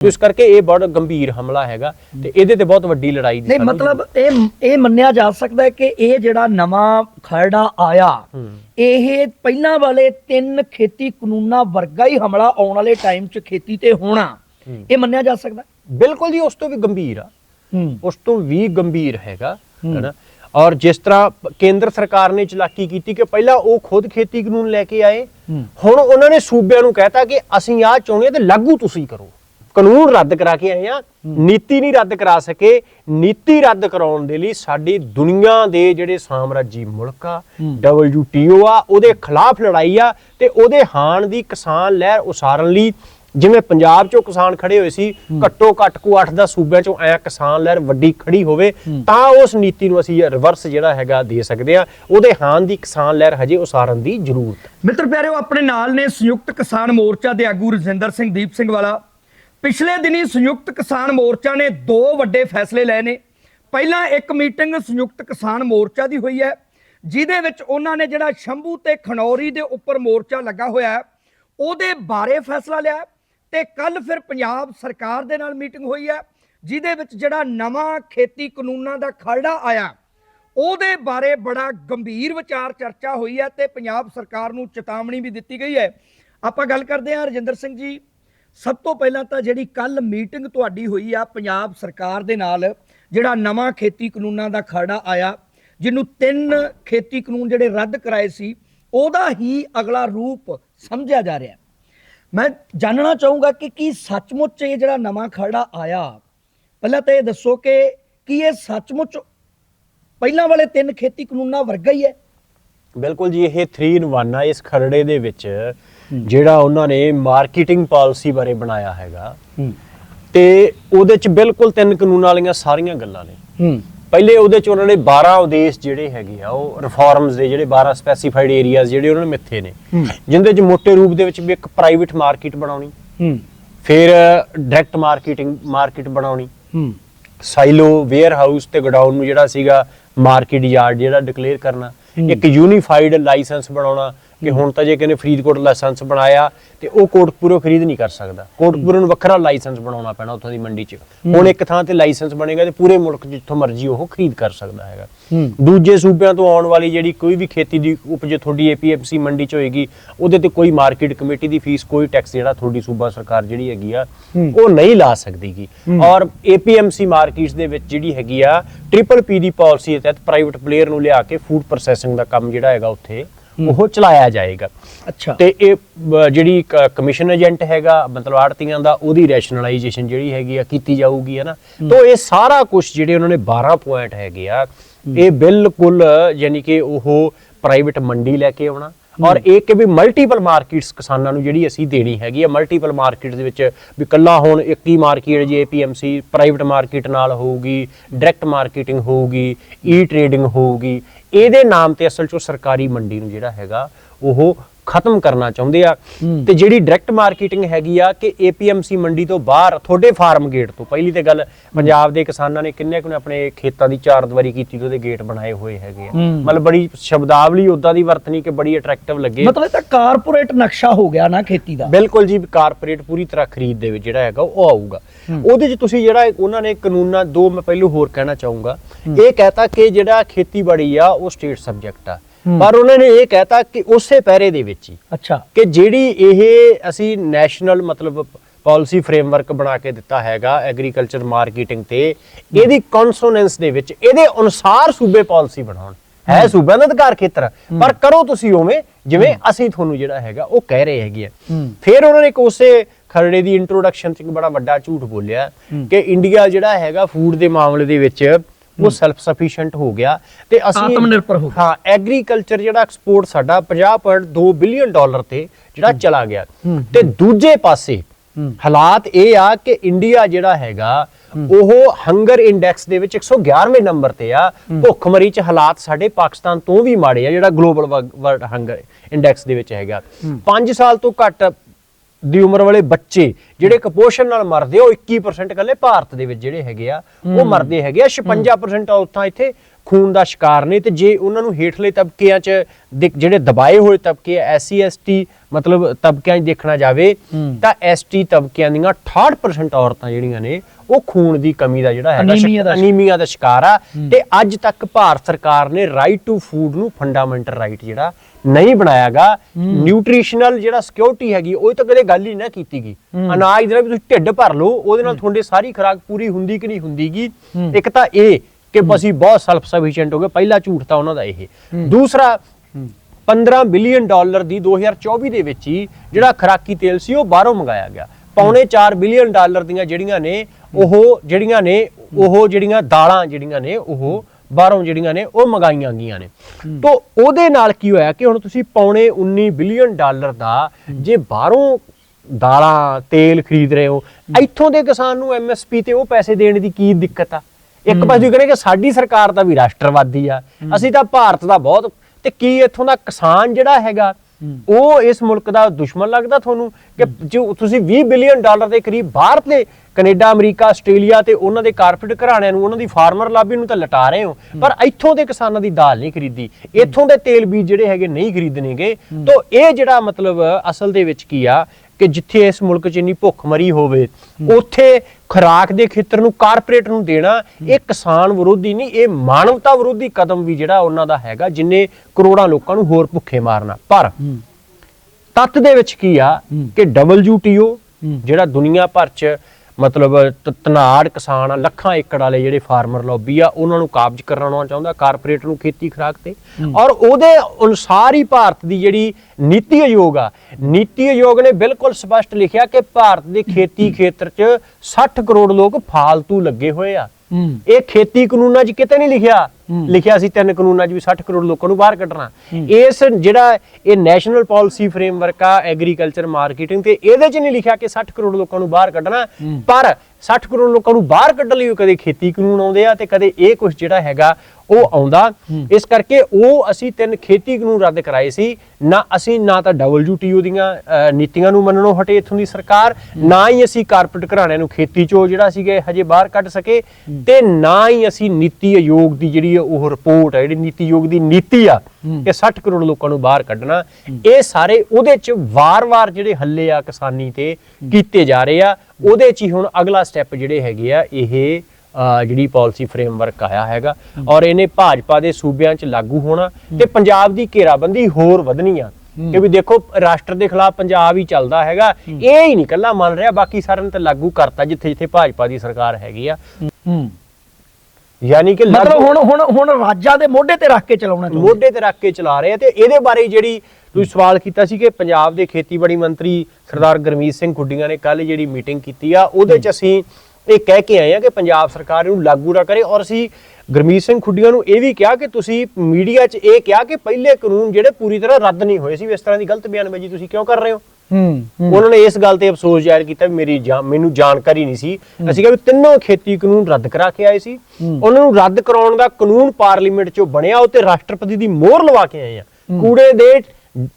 ਇਸ ਕਰਕੇ ਇਹ ਬਹੁਤ ਗੰਭੀਰ ਹਮਲਾ ਹੈਗਾ ਤੇ ਇਹਦੇ ਤੇ ਬਹੁਤ ਵੱਡੀ ਲੜਾਈ ਦੀ ਨਹੀਂ ਮਤਲਬ ਇਹ ਇਹ ਮੰਨਿਆ ਜਾ ਸਕਦਾ ਹੈ ਕਿ ਇਹ ਜਿਹੜਾ ਨਵਾਂ ਖਰੜਾ ਆਇਆ। ਇਹ ਪਹਿਲਾਂ ਵਾਲੇ ਤਿੰਨ ਖੇਤੀ ਕਾਨੂੰਨਾਂ ਵਰਗਾ ਹੀ ਹਮਲਾ ਆਉਣ ਵਾਲੇ ਟਾਈਮ 'ਚ ਖੇਤੀ ਤੇ ਹੋਣਾ। ਇਹ ਮੰਨਿਆ ਜਾ ਸਕਦਾ ਬਿਲਕੁਲ ਜੀ ਉਸ ਤੋਂ ਵੀ ਗੰਭੀਰ ਆ ਉਸ ਤੋਂ ਵੀ ਗੰਭੀਰ ਹੈਗਾ। ਹੈਨਾ ਔਰ ਜਿਸ ਤਰ੍ਹਾਂ ਕੇਂਦਰ ਸਰਕਾਰ ਨੇ ਚਲਾਕੀ ਕੀਤੀ ਕਿ ਪਹਿਲਾਂ ਉਹ ਖੁਦ ਖੇਤੀ ਕਾਨੂੰਨ ਲੈ ਕੇ ਆਏ। ਹੁਣ ਉਹਨਾਂ ਨੇ ਸੂਬਿਆਂ ਨੂੰ ਕਹਿਤਾ ਕਿ ਅਸੀਂ ਆਹ ਚਾਹੁੰਦੇ ਤੇ ਲਾਗੂ ਤੁਸੀਂ ਕਰੋ ਕਾਨੂੰਨ ਰੱਦ ਕਰਾ ਕੇ ਆਏ ਆ ਨੀਤੀ ਨਹੀਂ ਰੱਦ ਕਰਾ ਸਕੇ ਨੀਤੀ ਰੱਦ ਕਰਾਉਣ ਦੇ ਲਈ ਸਾਡੀ ਦੁਨੀਆ ਦੇ ਜਿਹੜੇ ਸਾਮਰਾਜੀ ਮੁਲਕ ਆ। WTO ਆ ਉਹਦੇ ਖਿਲਾਫ ਲੜਾਈ ਆ ਤੇ ਉਹਦੇ ਹਾਣ ਦੀ ਕਿਸਾਨ ਲਹਿਰ ਉਸਾਰਨ ਲਈ ਜਿਵੇਂ ਪੰਜਾਬ ਚੋਂ ਕਿਸਾਨ ਖੜੇ ਹੋਏ ਸੀ ਘੱਟੋ ਘੱਟ ਕੋ 8-10 ਸੂਬਿਆਂ ਚੋਂ ਐ ਕਿਸਾਨ ਲਹਿਰ ਵੱਡੀ ਖੜੀ ਹੋਵੇ ਤਾਂ ਉਸ ਨੀਤੀ ਨੂੰ ਅਸੀਂ ਰਿਵਰਸ ਜਿਹੜਾ ਹੈਗਾ ਦੇ ਸਕਦੇ ਆ। ਉਹਦੇ ਹਾਣ ਦੀ ਕਿਸਾਨ ਲਹਿਰ ਹਜੇ ਉਸਾਰਨ ਦੀ ਜ਼ਰੂਰਤ ਮਿੱਤਰ ਪਿਆਰਿਓ ਆਪਣੇ ਨਾਲ ਨੇ ਸੰਯੁਕਤ ਕਿਸਾਨ ਮੋਰਚਾ ਦੇ ਆਗੂ ਰਜਿੰਦਰ ਸਿੰਘ ਦੀਪ ਸਿੰਘ ਵਾਲਾ। ਪਿਛਲੇ ਦਿਨੀ ਸੰਯੁਕਤ ਕਿਸਾਨ ਮੋਰਚਾ ਨੇ ਦੋ ਵੱਡੇ ਫੈਸਲੇ ਲਏ ਨੇ। ਪਹਿਲਾਂ ਇੱਕ ਮੀਟਿੰਗ ਸੰਯੁਕਤ ਕਿਸਾਨ ਮੋਰਚਾ ਦੀ ਹੋਈ ਹੈ, ਜਿਹਦੇ ਵਿੱਚ ਉਹਨਾਂ ਨੇ ਜਿਹੜਾ ਸ਼ੰਭੂ ਤੇ ਖਨੌਰੀ ਦੇ ਉੱਪਰ ਮੋਰਚਾ ਲੱਗਾ ਹੋਇਆ ਉਹਦੇ ਬਾਰੇ ਫੈਸਲਾ ਲਿਆ ਤੇ ਕੱਲ ਫਿਰ ਪੰਜਾਬ ਸਰਕਾਰ ਦੇ ਨਾਲ ਮੀਟਿੰਗ ਹੋਈ ਹੈ, ਜਿਹਦੇ ਵਿੱਚ ਜਿਹੜਾ ਨਵਾਂ ਖੇਤੀ ਕਾਨੂੰਨਾਂ ਦਾ ਖਰੜਾ ਆਇਆ, ਉਹਦੇ ਬਾਰੇ ਬੜਾ ਗੰਭੀਰ ਵਿਚਾਰ ਚਰਚਾ ਹੋਈ ਹੈ ਤੇ ਪੰਜਾਬ ਸਰਕਾਰ ਨੂੰ ਚੇਤਾਵਨੀ ਵੀ ਦਿੱਤੀ ਗਈ ਹੈ। ਆਪਾਂ ਗੱਲ ਕਰਦੇ ਹਾਂ ਰਜਿੰਦਰ ਸਿੰਘ ਜੀ ਸਭ ਤੋਂ ਪਹਿਲਾਂ ਤਾਂ ਜਿਹੜੀ ਕੱਲ ਮੀਟਿੰਗ ਤੁਹਾਡੀ ਹੋਈ ਆ ਪੰਜਾਬ ਸਰਕਾਰ ਦੇ ਨਾਲ, ਜਿਹੜਾ ਨਵਾਂ ਖੇਤੀ ਕਾਨੂੰਨਾਂ ਦਾ ਖਰੜਾ ਆਇਆ, ਜਿਹਨੂੰ ਤਿੰਨ ਖੇਤੀ ਕਾਨੂੰਨ ਜਿਹੜੇ ਰੱਦ ਕਰਾਏ ਸੀ, ਉਹਦਾ ਹੀ ਅਗਲਾ ਰੂਪ ਸਮਝਿਆ ਜਾ ਰਿਹਾ। ਮੈਂ ਜਾਣਨਾ ਚਾਹੂੰਗਾ ਕਿ ਕੀ ਸੱਚਮੁੱਚ ਇਹ ਜਿਹੜਾ ਨਵਾਂ ਖਰੜਾ ਆਇਆ, ਪਹਿਲਾਂ ਤਾਂ ਇਹ ਦੱਸੋ ਕਿ ਕੀ ਇਹ ਸੱਚਮੁੱਚ ਪਹਿਲਾਂ ਵਾਲੇ ਤਿੰਨ ਖੇਤੀ ਕਾਨੂੰਨਾਂ ਵਰਗਾ ਹੀ ਹੈ? ਬਿਲਕੁਲ ਜੀ, ਇਹ 3 ਇਨ 1 ਆ, ਇਸ ਖਰੜੇ ਦੇ ਵਿੱਚ। ਜਿਹੜਾ ਉਹਨਾਂ ਨੇ ਮਾਰਕੀਟਿੰਗ ਪਾਲਿਸੀ ਬਾਰੇ ਬਣਾਇਆ ਹੈਗਾ। ਤੇ ਉਹਦੇ ਚ ਬਿਲਕੁਲ ਤਿੰਨ ਕਾਨੂੰਨਾਂ ਵਾਲੀਆਂ ਸਾਰੀਆਂ ਗੱਲਾਂ ਨੇ। ਪਹਿਲੇ ਉਹਦੇ ਚ ਉਹਨਾਂ ਨੇ 12 ਉਦੇਸ਼ ਜਿਹੜੇ ਹੈਗੇ ਆ ਉਹ ਰਿਫਾਰਮਸ ਦੇ ਜਿਹੜੇ 12 ਸਪੈਸੀਫਾਈਡ ਏਰੀਆਜ਼ ਜਿਹੜੇ ਉਹਨਾਂ ਨੇ ਮਿੱਥੇ ਨੇ। ਜਿੰਦੇ ਚ ਮੋٹے ਰੂਪ ਦੇ ਵਿੱਚ ਵੀ ਇੱਕ ਪ੍ਰਾਈਵੇਟ ਮਾਰਕੀਟ ਬਣਾਉਣੀ। ਫਿਰ ਡਾਇਰੈਕਟ ਮਾਰਕੀਟਿੰਗ ਮਾਰਕੀਟ ਬਣਾਉਣੀ। ਸਾਈਲੋ ਵੇਅਰ ਹਾਊਸ ਤੇ ਗੋਡਾਊਨ ਨੂੰ ਜਿਹੜਾ ਸੀਗਾ ਮਾਰਕੀਟ ਯਾਰਡ ਜਿਹੜਾ ਡਿਕਲੇਅਰ ਕਰਨਾ। ਇੱਕ ਯੂਨੀਫਾਈਡ ਲਾਇਸੈਂਸ ਬਣਾਉਣਾ। ਕਿ ਹੁਣ ਤਾਂ ਜੇ ਕਿਨੇ ਫਰੀਦਕੋਟ ਲਾਇਸੈਂਸ ਬਣਾਇਆ ਤੇ ਉਹ ਕੋਟਕਪੂਰੋਂ ਖਰੀਦ ਨਹੀਂ ਕਰ ਸਕਦਾ। ਕੋਟਕਪੂਰੇ ਨੂੰ ਵੱਖਰਾ ਲਾਇਸੈਂਸ ਬਣਾਉਣਾ ਪੈਣਾ ਉੱਥੋਂ ਦੀ ਮੰਡੀ 'ਚ। ਹੁਣ ਇੱਕ ਥਾਂ ਤੇ ਲਾਇਸੈਂਸ ਬਣੇਗਾ ਤੇ ਪੂਰੇ ਮੁਲਕ ਜਿੱਥੋਂ ਮਰਜ਼ੀ ਉਹ ਖਰੀਦ ਕਰ ਸਕਦਾ ਹੈਗਾ। ਦੂਜੇ ਸੂਬਿਆਂ ਤੋਂ ਆਉਣ ਵਾਲੀ ਜਿਹੜੀ ਕੋਈ ਵੀ ਖੇਤੀ ਦੀ ਉਪਜ ਤੁਹਾਡੀ ਏਪੀਐਮਸੀ ਮੰਡੀ 'ਚ ਹੋਏਗੀ ਉਹਦੇ ਤੇ ਕੋਈ ਮਾਰਕੀਟ ਕਮੇਟੀ ਦੀ ਫੀਸ ਕੋਈ ਟੈਕਸ ਜਿਹੜਾ ਤੁਹਾਡੀ ਸੂਬਾ ਸਰਕਾਰ ਜਿਹੜੀ ਹੈਗੀ ਆ। ਉਹ ਨਹੀਂ ਲਾ ਸਕਦੀਗੀ। ਔਰ ਏਪੀਐਮਸੀ ਮਾਰਕੀਟਸ ਦੇ ਵਿੱਚ ਜਿਹੜੀ ਹੈਗੀ ਆ ਟ੍ਰਿਪਲ ਪੀ ਦੀ ਪਾਲਿਸੀ ਦੇ ਤਹਿਤ ਪ੍ਰਾਈਵੇਟ ਪਲੇਅਰ ਨੂੰ ਲਿਆ ਕੇ ਫੂਡ ਪ੍ਰੋਸੈਸਿੰਗ ਦਾ ਕੰਮ ਜਿਹੜਾ ਹੈਗਾ ਉੱਥੇ ਉਹ ਚਲਾਇਆ ਜਾਏਗਾ। ਅੱਛਾ। ਤੇ ਇਹ ਜਿਹੜੀ ਕਮਿਸ਼ਨ ਏਜੰਟ ਹੈਗਾ ਮਤਲਬ ਆੜਤੀਆਂ ਦਾ ਉਹਦੀ ਰੈਸ਼ਨਲਾਈਜੇਸ਼ਨ ਜਿਹੜੀ ਹੈਗੀ ਆ ਕੀਤੀ ਜਾਊਗੀ ਹੈ ਨਾ? ਤੋਂ ਇਹ ਸਾਰਾ ਕੁਝ ਜਿਹੜੇ ਉਹਨਾਂ ਨੇ 12 ਪੁਆਇੰਟ ਹੈਗੇ ਆ ਇਹ ਬਿਲਕੁਲ ਯਾਨੀ ਕਿ ਉਹ ਪ੍ਰਾਈਵੇਟ ਮੰਡੀ ਲੈ ਕੇ ਆਉਣਾ ਔਰ ਇਹ ਕਿ ਵੀ ਮਲਟੀਪਲ ਮਾਰਕੀਟਸ ਕਿਸਾਨਾਂ ਨੂੰ ਜਿਹੜੀ ਅਸੀਂ ਦੇਣੀ ਹੈਗੀ ਆ ਮਲਟੀਪਲ ਮਾਰਕੀਟ ਦੇ ਵਿੱਚ ਵੀ ਕੱਲਾ ਹੁਣ ਇੱਕ ਹੀ ਮਾਰਕੀਟ ਜੇ ਏਪੀਐਮਸੀ ਪ੍ਰਾਈਵੇਟ ਮਾਰਕੀਟ ਨਾਲ ਹੋਊਗੀ ਡਾਇਰੈਕਟ ਮਾਰਕੀਟਿੰਗ ਹੋਊਗੀ ਈ ਟ੍ਰੇਡਿੰਗ ਹੋਊਗੀ, ਇਹਦੇ ਨਾਮ ਤੇ ਅਸਲ ਚੋਂ ਸਰਕਾਰੀ ਮੰਡੀ ਨੂੰ ਜਿਹੜਾ ਹੈਗਾ, ਉਹ ਖਤਮ ਕਰਨਾ ਚਾਹੁੰਦੇ ਆ। ਤੇ ਜਿਹੜੀ ਡਾਇਰੈਕਟ ਮਾਰਕੀਟਿੰਗ ਹੈਗੀ ਆ ਕਿ ਏਪੀਐਮਸੀ ਮੰਡੀ ਤੋਂ ਬਾਹਰ ਤੁਹਾਡੇ ਫਾਰਮ ਗੇਟ ਤੋਂ। ਪਹਿਲੀ ਤੇ ਗੱਲ ਪੰਜਾਬ ਦੇ ਕਿਸਾਨਾਂ ਨੇ ਕਿੰਨੇ ਕੁ ਨੇ ਆਪਣੇ ਖੇਤਾਂ ਦੀ ਚਾਰ ਦੀਵਾਰੀ ਕੀਤੀ ਤੇ ਉਹਦੇ ਗੇਟ ਬਣਾਏ ਹੋਏ ਹੈਗੇ ਆ। ਮਤਲਬ ਬੜੀ ਸ਼ਬਦਾਵਲੀ ਉਦਾਂ ਦੀ ਵਰਤਣੀ ਕਿ ਬੜੀ ਅਟਰੈਕਟਿਵ ਲੱਗੇ। ਮਤਲਬ ਇਹ ਤਾਂ ਕਾਰਪੋਰੇਟ ਨਕਸ਼ਾ ਹੋ ਗਿਆ ਨਾ ਖੇਤੀ ਦਾ। ਬਿਲਕੁਲ ਜੀ ਕਾਰਪੋਰੇਟ ਪੂਰੀ ਤਰ੍ਹਾਂ ਖਰੀਦ ਦੇ ਵਿੱਚ ਜਿਹੜਾ ਹੈਗਾ ਉਹ ਆਊਗਾ। ਉਹਦੇ 'ਚ ਤੁਸੀਂ ਜਿਹੜਾ ਉਹਨਾਂ ਨੇ ਕਾਨੂੰਨਾਂ ਦੋ ਮੈਂ ਪਹਿਲੂ ਹੋਰ ਕਹਿਣਾ ਚਾਹੂੰਗਾ। ਇਹ ਕਹਤਾ ਕਿ ਜਿਹੜਾ ਖੇਤੀਬਾੜੀ ਆ ਉਹ ਸਟੇਟ ਸਬਜੈਕਟ ਆ। ਪਰ ਉਹਨਾਂ ਨੇ ਇਹ ਕਹਤਾ ਕਿ ਉਸੇ ਪਹਿਰੇ ਦੇ ਵਿੱਚ ਹੀ ਅੱਛਾ। ਕਿ ਜਿਹੜੀ ਇਹ ਅਸੀਂ ਨੈਸ਼ਨਲ ਮਤਲਬ ਪਾਲਿਸੀ ਫਰੇਮਵਰਕ ਬਣਾ ਕੇ ਦਿੱਤਾ ਹੈਗਾ ਐਗਰੀਕਲਚਰ ਮਾਰਕੀਟਿੰਗ ਤੇ ਇਹਦੀ ਕਨਸੋਨੈਂਸ ਦੇ ਵਿੱਚ ਇਹਦੇ ਅਨੁਸਾਰ ਸੂਬੇ ਪਾਲਿਸੀ ਬਣਾਉਣ। ਹੈ ਸੂਬਿਆਂ ਦਾ ਅਧਿਕਾਰ ਖੇਤਰ ਪਰ ਕਰੋ ਤੁਸੀਂ ਉਵੇਂ ਜਿਵੇਂ ਅਸੀਂ ਤੁਹਾਨੂੰ ਜਿਹੜਾ ਹੈਗਾ ਉਹ ਕਹਿ ਰਹੇ ਹੈਗੇ ਆ। ਫਿਰ ਉਹਨਾਂ ਨੇ ਇੱਕ ਉਸੇ ਖਰੜੇ ਦੀ ਇੰਟਰੋਡਕਸ਼ਨ ਚ ਇੱਕ ਬੜਾ ਵੱਡਾ ਝੂਠ ਬੋਲਿਆ ਕਿ ਇੰਡੀਆ ਜਿਹੜਾ ਹੈਗਾ ਫੂਡ ਦੇ ਮਾਮਲੇ ਦੇ ਵਿੱਚ ਉਹ ਸੈਲਫ ਸਫੀਸ਼ੀਐਂਟ ਹੋ ਗਿਆ ਤੇ ਅਸੀਂ ਆਤਮ ਨਿਰਭਰ ਹੋ ਗਿਆ। ਹਾਂ ਐਗਰੀਕਲਚਰ ਜਿਹੜਾ ਐਕਸਪੋਰਟ ਸਾਡਾ 50.2 ਬਿਲੀਅਨ ਡਾਲਰ ਤੇ ਜਿਹੜਾ ਚਲਾ ਗਿਆ। ਤੇ ਦੂਜੇ ਪਾਸੇ। ਹਾਲਾਤ ਇਹ ਆ ਕਿ ਇੰਡੀਆ ਜਿਹੜਾ ਹੈਗਾ ਉਹ ਹੰਗਰ ਇੰਡੈਕਸ ਦੇ ਵਿੱਚ 111ਵੇਂ ਨੰਬਰ ਤੇ ਆ। ਭੁੱਖਮਰੀ ਚ ਹਾਲਾਤ ਸਾਡੇ ਪਾਕਿਸਤਾਨ ਤੋਂ ਵੀ ਮਾੜੇ ਆ ਜਿਹੜਾ ਗਲੋਬਲ ਵਰਲਡ ਹੰਗਰ ਇੰਡੈਕਸ ਦੇ ਵਿੱਚ ਹੈਗਾ। 5 ਸਾਲ ਤੋਂ ਘੱਟ ਦੀ ਉਮਰ ਵਾਲੇ ਬੱਚੇ ਜਿਹੜੇ ਕੁਪੋਸ਼ਣ ਨਾਲ ਮਰਦੇ ਉਹ 21% ਕੱਲੇ ਭਾਰਤ ਦੇ ਵਿੱਚ ਜਿਹੜੇ ਹੈਗੇ ਆ ਉਹ ਮਰਦੇ ਹੈਗੇ ਆ 56% ਔਰਤਾਂ ਇੱਥੇ ਖੂਨ ਦਾ ਸ਼ਿਕਾਰ ਨੇ ਤੇ ਜੇ ਉਹਨਾਂ ਨੂੰ ਹੇਠਲੇ ਤਬਕਿਆਂ 'ਚ ਜਿਹੜੇ ਦਬਾਏ ਹੋਏ ਤਬਕੇ ਐਸਸੀ ਐਸਟੀ ਮਤਲਬ ਤਬਕਿਆਂ 'ਚ ਦੇਖਣਾ ਜਾਵੇ ਤਾਂ ਐਸਟੀ ਤਬਕਿਆਂ ਦੀਆਂ 68% ਔਰਤਾਂ ਜਿਹੜੀਆਂ ਨੇ ਉਹ ਖੂਨ ਦੀ ਕਮੀ ਦਾ ਜਿਹੜਾ ਹੈਗਾ ਅਨੀਮੀਆ ਦਾ ਸ਼ਿਕਾਰ ਆ ਤੇ ਅੱਜ ਤੱਕ ਭਾਰਤ ਸਰਕਾਰ ਨੇ ਰਾਈਟ ਟੂ ਫੂਡ ਨੂੰ ਫੰਡਾਮੈਂਟਲ ਰਾਈਟ ਜਿਹੜਾ ਨਹੀਂ ਬਣਾਇਆਗਾ। ਨਿਊਟ੍ਰੀਸ਼ਨਲ ਜਿਹੜਾ ਸਿਕਿਉਰਿਟੀ ਹੈਗੀ ਉਹ ਤਾਂ ਕਦੇ ਗੱਲ ਹੀ ਨਾ ਕੀਤੀ ਗਈ ਅਨਾਜ ਨਾਲ ਵੀ ਤੁਸੀਂ ਢਿੱਡ ਭਰ ਲਓ ਉਹਦੇ ਨਾਲ ਤੁਹਾਡੇ ਸਾਰੀ ਖੁਰਾਕ ਪੂਰੀ ਹੁੰਦੀ ਕਿ ਨਹੀਂ ਹੁੰਦੀਗੀ। ਇੱਕ ਤਾਂ ਇਹ ਕਿ ਅਸੀਂ ਬਹੁਤ ਸੈਲਫ ਸਫੀਸ਼ੀਐਂਟ ਹੋ ਗਏ ਪਹਿਲਾ ਝੂਠ ਤਾਂ ਉਹਨਾਂ ਦਾ ਇਹ। ਦੂਸਰਾ 15 ਬਿਲੀਅਨ ਡਾਲਰ ਦੀ 2024 ਦੇ ਵਿੱਚ ਹੀ ਜਿਹੜਾ ਖਰਾਕੀ ਤੇਲ ਸੀ ਉਹ ਬਾਹਰੋਂ ਮੰਗਾਇਆ ਗਿਆ। ਪੌਣੇ 4 ਬਿਲੀਅਨ ਡਾਲਰ ਦੀਆਂ ਜਿਹੜੀਆਂ ਨੇ ਉਹ ਜਿਹੜੀਆਂ ਨੇ ਉਹ ਜਿਹੜੀਆਂ ਦਾਲਾਂ ਜਿਹੜੀਆਂ ਨੇ ਉਹ ਬਾਹਰੋਂ ਜਿਹੜੀਆਂ ਨੇ ਉਹ ਮੰਗਾਈਆਂ ਗਈਆਂ ਨੇ। ਤੋਂ ਉਹਦੇ ਨਾਲ ਕੀ ਹੋਇਆ ਕਿ ਹੁਣ ਤੁਸੀਂ ਪੌਣੇ 19 ਬਿਲੀਅਨ ਡਾਲਰ ਦਾ ਜੇ ਬਾਹਰੋਂ ਦਾਲਾਂ ਤੇਲ ਖਰੀਦ ਰਹੇ ਹੋ ਇੱਥੋਂ ਦੇ ਕਿਸਾਨ ਨੂੰ ਐਮਐਸਪੀ ਤੇ ਉਹ ਪੈਸੇ ਦੇਣ ਦੀ ਕੀ ਦਿੱਕਤ ਆ? ਇੱਕ ਪਾਸੇ ਕਹਿੰਦੇ ਕਿ ਸਾਡੀ ਸਰਕਾਰ ਤਾਂ ਵੀ ਰਾਸ਼ਟਰਵਾਦੀ ਆ। ਅਸੀਂ ਤਾਂ ਭਾਰਤ ਦਾ ਬਹੁਤ ਤੇ ਕੀ ਇੱਥੋਂ ਦਾ ਕਿਸਾਨ ਜਿਹੜਾ ਹੈਗਾ ਉਹ ਇਸ ਮੁਲਕ ਦਾ ਦੁਸ਼ਮਣ ਲੱਗਦਾ ਤੁਹਾਨੂੰ ਕਿ ਜੋ ਤੁਸੀਂ 20 ਬਿਲੀਅਨ ਡਾਲਰ ਦੇ ਕਰੀਬ ਬਾਹਰ ਤੇ ਕੈਨੇਡਾ ਅਮਰੀਕਾ ਆਸਟ੍ਰੇਲੀਆ ਤੇ ਉਹਨਾਂ ਦੇ ਕਾਰਪੋਰੇਟ ਘਰਾਣਿਆਂ ਨੂੰ ਉਹਨਾਂ ਦੀ ਫਾਰਮਰ ਲਾਬੀ ਨੂੰ ਤਾਂ ਲਟਾ ਰਹੇ ਹੋ। ਪਰ ਇੱਥੋਂ ਦੇ ਕਿਸਾਨਾਂ ਦੀ ਦਾਲ ਨਹੀਂ ਖਰੀਦੀ। ਇੱਥੋਂ ਦੇ ਤੇਲ ਬੀਜ ਜਿਹੜੇ ਹੈਗੇ ਨਹੀਂ ਖਰੀਦਣੇਗੇ। ਤੋਂ ਇਹ ਜਿਹੜਾ ਮਤਲਬ ਅਸਲ ਦੇ ਵਿੱਚ ਕੀ ਆ ਕਿ ਜਿੱਥੇ ਇਸ ਮੁਲਕ 'ਚ ਇੰਨੀ ਭੁੱਖਮਰੀ ਹੋਵੇ ਉੱਥੇ ਖੁਰਾਕ ਦੇ ਖੇਤਰ ਨੂੰ ਕਾਰਪੋਰੇਟ ਨੂੰ ਦੇਣਾ ਇਹ ਕਿਸਾਨ ਵਿਰੋਧੀ ਨਹੀਂ ਇਹ ਮਾਨਵਤਾ ਵਿਰੋਧੀ ਕਦਮ ਵੀ ਜਿਹੜਾ ਉਹਨਾਂ ਦਾ ਹੈਗਾ ਜਿਨੇ ਕਰੋੜਾਂ ਲੋਕਾਂ ਨੂੰ ਹੋਰ ਭੁੱਖੇ ਮਾਰਨਾ। ਪਰ ਤੱਤ ਦੇ ਵਿੱਚ ਕੀ ਆ ਕਿ WTO ਜਿਹੜਾ ਦੁਨੀਆ ਭਰ 'ਚ ਮਤਲਬ ਤਨਾੜ ਕਿਸਾਨ ਆ ਲੱਖਾਂ ਏਕੜ ਵਾਲੇ ਜਿਹੜੇ ਫਾਰਮਰ ਲੌਬੀ ਆ ਉਹਨਾਂ ਨੂੰ ਕਾਬਜ ਕਰਨਾ ਚਾਹੁੰਦਾ ਕਾਰਪੋਰੇਟ ਨੂੰ ਖੇਤੀ ਖੁਰਾਕ ਤੇ। ਔਰ ਉਹਦੇ ਅਨੁਸਾਰ ਹੀ ਭਾਰਤ ਦੀ ਜਿਹੜੀ ਨੀਤੀ ਆਯੋਗ ਆ ਨੀਤੀ ਆਯੋਗ ਨੇ ਬਿਲਕੁਲ ਸਪਸ਼ਟ ਲਿਖਿਆ ਕਿ ਭਾਰਤ ਦੇ ਖੇਤੀ ਖੇਤਰ 'ਚ 60 ਕਰੋੜ ਲੋਕ ਫਾਲਤੂ ਲੱਗੇ ਹੋਏ ਆ। ਇਹ ਖੇਤੀ ਕਾਨੂੰਨਾਂ 'ਚ ਕਿਤੇ ਨਹੀਂ ਲਿਖਿਆ। ਲਿਖਿਆ ਸੀ ਤਿੰਨ ਕਾਨੂੰਨਾਂ 'ਚ ਵੀ 60 ਕਰੋੜ ਲੋਕਾਂ ਨੂੰ ਬਾਹਰ ਕੱਢਣਾ। ਇਸ ਜਿਹੜਾ ਇਹ ਨੈਸ਼ਨਲ ਪਾਲਿਸੀ ਫਰੇਮਵਰਕ ਆ ਐਗਰੀਕਲਚਰ ਮਾਰਕੀਟਿੰਗ ਤੇ ਇਹਦੇ 'ਚ ਨਹੀਂ ਲਿਖਿਆ ਕਿ 60 ਕਰੋੜ ਲੋਕਾਂ ਨੂੰ ਬਾਹਰ ਕੱਢਣਾ। ਪਰ 60 ਕਰੋੜ ਲੋਕਾਂ ਨੂੰ ਬਾਹਰ ਕੱਢਣ ਲਈ ਕਦੇ ਖੇਤੀ ਕਾਨੂੰਨ ਆਉਂਦੇ ਆ ਤੇ ਕਦੇ ਇਹ ਕੁਝ ਜਿਹੜਾ ਹੈਗਾ ਉਹ ਆਉਂਦਾ। ਇਸ ਕਰਕੇ ਉਹ ਅਸੀਂ ਤਿੰਨ ਖੇਤੀ ਕਾਨੂੰਨ ਰੱਦ ਕਰਾਏ ਸੀ। ਨਾ ਅਸੀਂ ਨਾ ਤਾਂ WTO ਦੀਆਂ ਅਹ, ਨੀਤੀਆਂ ਨੂੰ ਮੰਨਣੋਂ ਹਟੇ ਇਥੋਂ ਦੀ ਸਰਕਾਰ ਨਾ ਹੀ ਅਸੀਂ ਕਾਰਪੋਰੇਟ ਘਰਾਣਿਆਂ ਨੂੰ ਖੇਤੀ ਚੋਂ ਜਿਹੜਾ ਸੀਗੇ ਹਜੇ ਬਾਹਰ ਕੱਢ ਸਕੇ ਤੇ ਨਾ ਹੀ ਅਸੀਂ ਨੀਤੀ ਆਯੋਗ ਦੀ ਜਿਹੜੀ ਉਹ ਰਿਪੋਰਟ ਹੈ ਜਿਹੜੀ ਨੀਤੀ ਆਯੋਗ ਦੀ ਨੀਤੀ ਆ ਕਿ 60 ਕਰੋੜ ਲੋਕਾਂ ਨੂੰ ਬਾਹਰ ਕੱਢਣਾ ਇਹ ਸਾਰੇ ਉਹਦੇ ਚ ਵਾਰ-ਵਾਰ ਜਿਹੜੇ ਹੱਲੇ ਆ ਕਿਸਾਨੀ ਤੇ ਕੀਤੇ ਜਾ ਰਹੇ ਆ ਉਹਦੇ ਚ ਹੀ ਹੁਣ ਅਗਲਾ ਸਟੈਪ ਜਿਹੜੇ ਹੈਗੇ ਆ ਇਹ ਜਿਹੜੀ ਪਾਲਿਸੀ ਫਰੇਮਵਰਕ ਆਇਆ ਹੈਗਾ ਔਰ ਇਹਨੇ ਭਾਜਪਾ ਦੇ ਸੂਬਿਆਂ 'ਚ ਲਾਗੂ ਹੋਣਾ ਤੇ ਪੰਜਾਬ ਦੀ ਘੇਰਾਬੰਦੀ ਹੋਰ ਵਧਣੀ ਆ। ਕਿ ਵੀ ਦੇਖੋ ਰਾਸ਼ਟਰ ਦੇ ਖਿਲਾਫ ਪੰਜਾਬ ਹੀ ਚੱਲਦਾ ਹੈਗਾ ਇਹ ਹੀ ਨਹੀਂ ਕੱਲਾ ਮੰਨ ਰਿਹਾ ਬਾਕੀ ਸਾਰਿਆਂ ਨੇ ਤਾਂ ਲਾਗੂ ਕਰਤਾ ਜਿੱਥੇ ਜਿੱਥੇ ਭਾਜਪਾ ਦੀ ਸਰਕਾਰ ਹੈਗੀ ਆ। ਯਾਨੀ ਕਿ ਮਤਲਬ ਹੁਣ ਹੁਣ ਹੁਣ ਰਾਜਾਂ ਦੇ ਮੋਢੇ ਤੇ ਰੱਖ ਕੇ ਚਲਾਉਣਾ ਚਾਹੁੰਦੇ। ਮੋਢੇ ਤੇ ਰੱਖ ਕੇ ਚਲਾ ਰਹੇ ਆ ਤੇ ਇਹਦੇ ਬਾਰੇ ਜਿਹੜੀ ਤੁਸੀਂ ਸਵਾਲ ਕੀਤਾ ਸੀ ਕਿ ਪੰਜਾਬ ਦੇ ਖੇਤੀਬਾੜੀ ਮੰਤਰੀ ਸਰਦਾਰ ਗਰਮੀਤ ਸਿੰਘ ਖੁੱਡੀਆਂ ਨੇ ਕੱਲ ਜਿਹੜੀ ਮੀਟਿੰਗ ਕੀਤੀ ਆ ਉਹਦੇ ਚ ਅਸੀਂ ਇਹ ਕਹਿ ਕੇ ਆਏ ਆ ਕਿ ਪੰਜਾਬ ਸਰਕਾਰ ਇਹਨੂੰ ਲਾਗੂ ਨਾ ਕਰੇ ਔਰ ਅਸੀਂ ਗਰਮੀਤ ਸਿੰਘ ਖੁੱਡੀਆਂ ਨੂੰ ਇਹ ਵੀ ਕਿਹਾ ਕਿ ਤੁਸੀਂ ਮੀਡੀਆ 'ਚ ਇਹ ਕਿਹਾ ਕਿ ਪਹਿਲੇ ਕਾਨੂੰਨ ਜਿਹੜੇ ਪੂਰੀ ਤਰ੍ਹਾਂ ਰੱਦ ਨਹੀਂ ਹੋਏ ਸੀ ਇਸ ਤਰ੍ਹਾਂ ਦੀ ਗਲਤ ਬਿਆਨਬਾਜ਼ੀ ਤੁਸੀਂ ਕਿਉਂ ਕਰ ਰਹੇ ਹੋ? ਹੂੰ ਉਹਨਾਂ ਨੇ ਇਸ ਗੱਲ ਤੇ ਅਫਸੋਸ ਜ਼ਾਹਿਰ ਕੀਤਾ ਵੀ ਮੇਰੀ ਮੈਨੂੰ ਜਾਣਕਾਰੀ ਨਹੀਂ ਸੀ। ਅਸੀਂ ਕਿਹਾ ਵੀ ਤਿੰਨੋਂ ਖੇਤੀ ਕਾਨੂੰਨ ਰੱਦ ਕਰਾ ਕੇ ਆਏ ਸੀ। ਉਹਨਾਂ ਨੂੰ ਰੱਦ ਕਰਾਉਣ ਦਾ ਕਾਨੂੰਨ ਪਾਰਲੀਮੈਂਟ 'ਚੋਂ ਬਣਿਆ ਉਹ ਤੇ ਰਾਸ਼ਟਰਪਤੀ ਦੀ ਮੋਹਰ ਲਵਾ ਕੇ ਆਏ ਆ। ਕੂੜੇ ਦੇ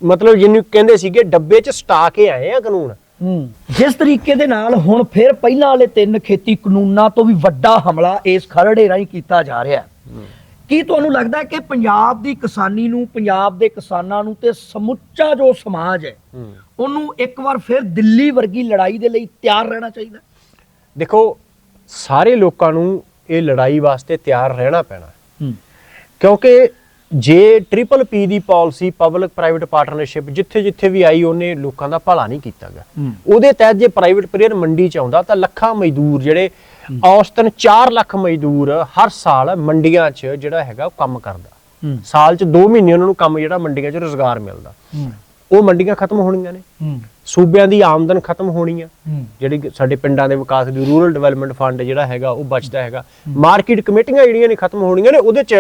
ਮਤਲਬ ਜਿਹਨੂੰ ਕਹਿੰਦੇ ਸੀਗੇ ਡੱਬੇ 'ਚ ਸਟਾ ਕੇ ਆਏ ਆ ਕਾਨੂੰਨ। ਹੂੰ। ਜਿਸ ਤਰੀਕੇ ਦੇ ਨਾਲ ਹੁਣ ਫਿਰ ਪਹਿਲਾਂ ਵਾਲੇ ਤਿੰਨ ਖੇਤੀ ਕਾਨੂੰਨਾਂ ਤੋਂ ਵੀ ਵੱਡਾ ਹਮਲਾ ਇਸ ਖਰੜੇ ਰਾਹੀਂ ਕੀਤਾ ਜਾ ਰਿਹਾ ਹੈ। ਕੀ ਤੁਹਾਨੂੰ ਲੱਗਦਾ ਹੈ ਕਿ ਪੰਜਾਬ ਦੀ ਕਿਸਾਨੀ ਨੂੰ ਪੰਜਾਬ ਦੇ ਕਿਸਾਨਾਂ ਨੂੰ ਤੇ ਸਮੁੱਚਾ ਜੋ ਸਮਾਜ ਹੈ। ਉਹਨੂੰ ਇੱਕ ਵਾਰ ਫਿਰ ਦਿੱਲੀ ਵਰਗੀ ਲੜਾਈ ਦੇ ਲਈ ਤਿਆਰ ਰਹਿਣਾ ਚਾਹੀਦਾ ਦੇਖੋ ਸਾਰੇ ਲੋਕਾਂ ਨੂੰ ਇਹ ਲੜਾਈ ਵਾਸਤੇ ਤਿਆਰ ਰਹਿਣਾ ਪੈਣਾ ਕਿਉਂਕਿ ਜੇ ਟ੍ਰਿਪਲ ਪੀ ਦੀ ਪਾਲਿਸੀ ਪਬਲਿਕ ਪ੍ਰਾਈਵੇਟ ਪਾਰਟਨਰਸ਼ਿਪ ਜਿੱਥੇ ਜਿੱਥੇ ਵੀ ਆਈ ਉਹਨੇ ਲੋਕਾਂ ਦਾ ਭਲਾ ਨਹੀਂ ਕੀਤਾਗਾ ਹੂੰ। ਉਹਦੇ ਤਹਿਤ ਜੇ ਪ੍ਰਾਈਵੇਟ ਪਲੇਅਰ ਮੰਡੀ ਚ ਆਉਂਦਾ ਤਾਂ ਲੱਖਾਂ ਮਜ਼ਦੂਰ ਜਿਹੜੇ ਔਸਤਨ 4 ਲੱਖ ਮਜ਼ਦੂਰ ਹਰ ਸਾਲ ਮੰਡੀਆਂ 'ਚ ਜਿਹੜਾ ਹੈਗਾ ਉਹ ਕੰਮ ਕਰਦਾ। ਸਾਲ 'ਚ 2 ਮਹੀਨੇ ਉਹਨਾਂ ਨੂੰ ਕੰਮ ਜਿਹੜਾ ਮੰਡੀਆਂ 'ਚ ਰੋਜ਼ਗਾਰ ਮਿਲਦਾ। ਉਹ ਮੰਡੀਆਂ ਖਤਮ ਹੋਣੀਆਂ ਨੇ। ਸੂਬਿਆਂ ਦੀ ਆਮਦਨ ਖਤਮ ਹੋਣੀ ਆ। ਜਿਹੜੀ ਸਾਡੇ ਪਿੰਡਾਂ ਦੇ ਵਿਕਾਸ ਦੀ ਰੂਰਲ ਡਿਵੈਲਪਮੈਂਟ ਫੰਡ ਜਿਹੜਾ ਹੈਗਾ ਉਹ ਬਚਦਾ ਹੈਗਾ। ਮਾਰਕੀਟ ਕਮੇਟੀਆਂ ਜਿਹੜੀਆਂ ਨੇ ਖਤਮ ਹੋਣੀਆਂ ਨੇ ਉਹਦੇ ਚ